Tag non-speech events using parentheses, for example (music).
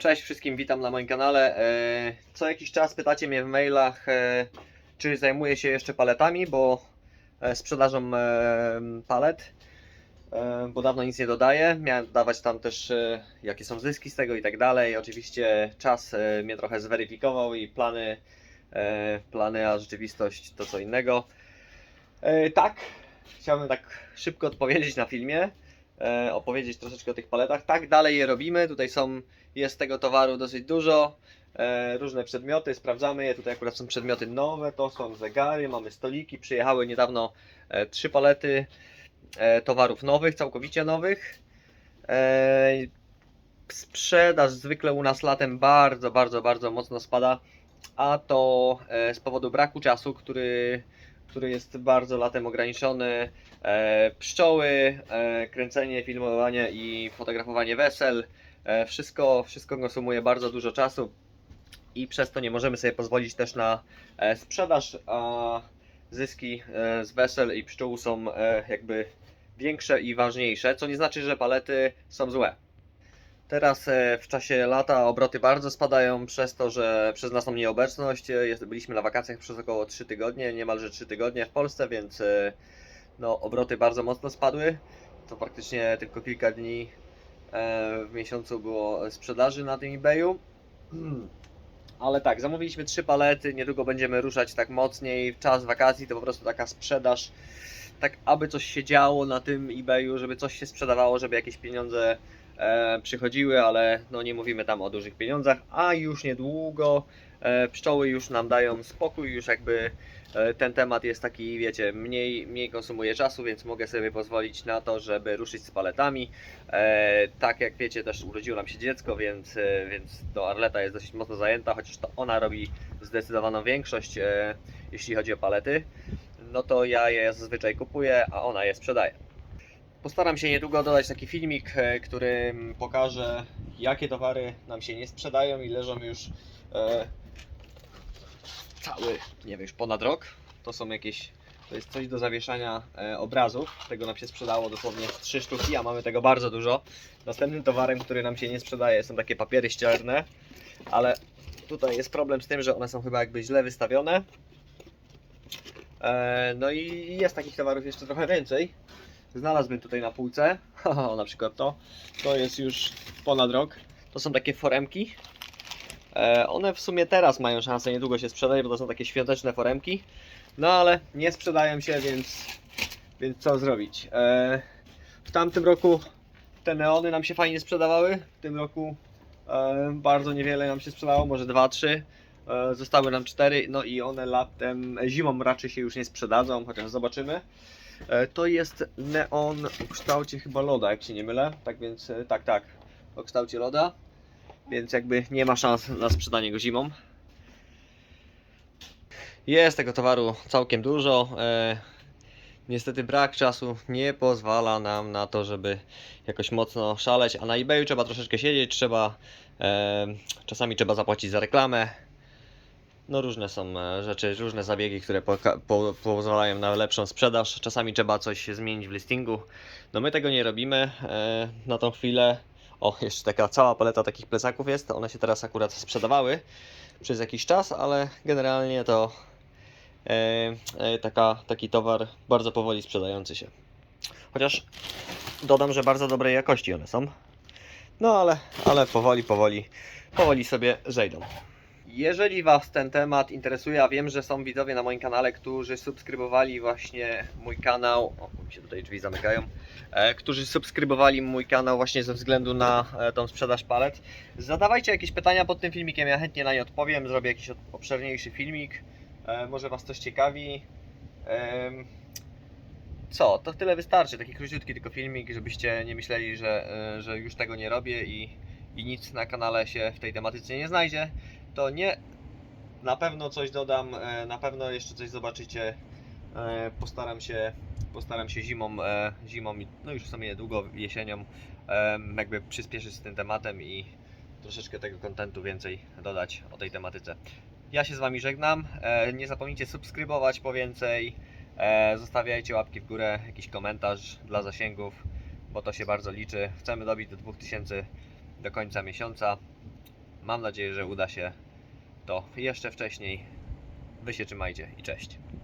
Cześć wszystkim, witam na moim kanale. E, Co jakiś czas pytacie mnie w mailach, e, czy zajmuję się jeszcze paletami, bo e, sprzedażą palet, bo dawno nic nie dodaję. Miałem dodawać tam też jakie są zyski z tego i tak dalej. Oczywiście czas mnie trochę zweryfikował i plany, plany a rzeczywistość to co innego. Tak, chciałbym tak szybko odpowiedzieć na filmie, opowiedzieć troszeczkę o tych paletach. Tak, dalej je robimy. Tutaj są jest tego towaru dosyć dużo. E, różne przedmioty, sprawdzamy je. Tutaj akurat są przedmioty nowe, to są zegary, mamy stoliki. Przyjechały niedawno e, trzy palety e, towarów nowych, całkowicie nowych. E, sprzedaż zwykle u nas latem bardzo, bardzo, bardzo mocno spada, a to e, z powodu braku czasu, który, który jest bardzo latem ograniczony. E, pszczoły, e, kręcenie, filmowanie i fotografowanie wesel. E, Wszystko, wszystko konsumuje bardzo dużo czasu i przez to nie możemy sobie pozwolić też na e, sprzedaż, a zyski e, z wesel i pszczół są e, jakby większe i ważniejsze, co nie znaczy, że palety są złe. Teraz e, w czasie lata obroty bardzo spadają przez to, że przez naszą nieobecność e, byliśmy na wakacjach przez około 3 tygodnie, niemalże 3 tygodnie w Polsce, więc e, no, obroty bardzo mocno spadły. To praktycznie tylko kilka dni w miesiącu było sprzedaży na tym eBayu. (clears throat) Ale tak, zamówiliśmy trzy palety, niedługo będziemy ruszać tak mocniej. W czas wakacji to po prostu taka sprzedaż, tak aby coś się działo na tym eBayu, żeby coś się sprzedawało, żeby jakieś pieniądze przychodziły, ale no nie mówimy tam o dużych pieniądzach, a już niedługo e, pszczoły już nam dają spokój, już jakby e, ten temat jest taki, wiecie, mniej, mniej konsumuje czasu, więc mogę sobie pozwolić na to, żeby ruszyć z paletami. E, tak jak wiecie, też urodziło nam się dziecko, więc, e, więc to Arleta jest dosyć mocno zajęta, chociaż to ona robi zdecydowaną większość, e, jeśli chodzi o palety. No to ja je zazwyczaj kupuję, a ona je sprzedaje. Postaram się niedługo dodać taki filmik, e, którym pokażę, jakie towary nam się nie sprzedają i leżą już e, cały, nie wiem, już ponad rok. To są jakieś, to jest coś do zawieszania e, obrazów. Tego nam się sprzedało dosłownie trzy sztuki, a mamy tego bardzo dużo. Następnym towarem, który nam się nie sprzedaje, są takie papiery ścierne, ale tutaj jest problem z tym, że one są chyba jakby źle wystawione. E, no i jest takich towarów jeszcze trochę więcej. Znalazłbym tutaj na półce, (laughs) na przykład to, to jest już ponad rok. To są takie foremki. E, one w sumie teraz mają szansę niedługo się sprzedać, bo to są takie świąteczne foremki. No ale nie sprzedają się, więc, więc co zrobić? E, w tamtym roku te neony nam się fajnie sprzedawały. W tym roku e, bardzo niewiele nam się sprzedało, może 2-3. E, zostały nam 4, no i one latem, zimą raczej się już nie sprzedadzą, chociaż zobaczymy. E, to jest neon w kształcie chyba loda, jak się nie mylę. Tak więc, e, tak, tak, o kształcie loda. Więc jakby nie ma szans na sprzedanie go zimą. Jest tego towaru całkiem dużo. E, niestety brak czasu nie pozwala nam na to, żeby jakoś mocno szaleć, a na eBayu trzeba troszeczkę siedzieć, trzeba e, czasami trzeba zapłacić za reklamę. No różne są e, rzeczy, różne zabiegi, które poka- po, pozwalają na lepszą sprzedaż. Czasami trzeba coś zmienić w listingu. No my tego nie robimy e, na tą chwilę. O, jeszcze taka cała paleta takich plecaków jest. One się teraz akurat sprzedawały przez jakiś czas, ale generalnie to e, e, taka, taki towar bardzo powoli sprzedający się. Chociaż dodam, że bardzo dobrej jakości one są. No ale, ale powoli, powoli, powoli sobie zejdą. Jeżeli Was ten temat interesuje, a wiem, że są widzowie na moim kanale, którzy subskrybowali właśnie mój kanał, o, mi się tutaj drzwi zamykają, e, którzy subskrybowali mój kanał właśnie ze względu na e, tą sprzedaż palet, zadawajcie jakieś pytania pod tym filmikiem, ja chętnie na nie odpowiem, zrobię jakiś obszerniejszy filmik, e, może Was coś ciekawi. Em, co, to tyle wystarczy, taki króciutki tylko filmik, żebyście nie myśleli, że, e, że już tego nie robię i, i nic na kanale się w tej tematyce nie znajdzie to nie. Na pewno coś dodam, e, na pewno jeszcze coś zobaczycie. E, Postaram się, postaram się zimą, e, zimą, no już w sumie niedługo jesienią, jakby przyspieszyć z tym tematem i troszeczkę tego kontentu więcej dodać o tej tematyce. Ja się z Wami żegnam. Nie zapomnijcie subskrybować po więcej. Zostawiajcie łapki w górę, jakiś komentarz dla zasięgów, bo to się bardzo liczy. Chcemy dobić do 2000 do końca miesiąca. Mam nadzieję, że uda się to jeszcze wcześniej. Wy się trzymajcie i cześć.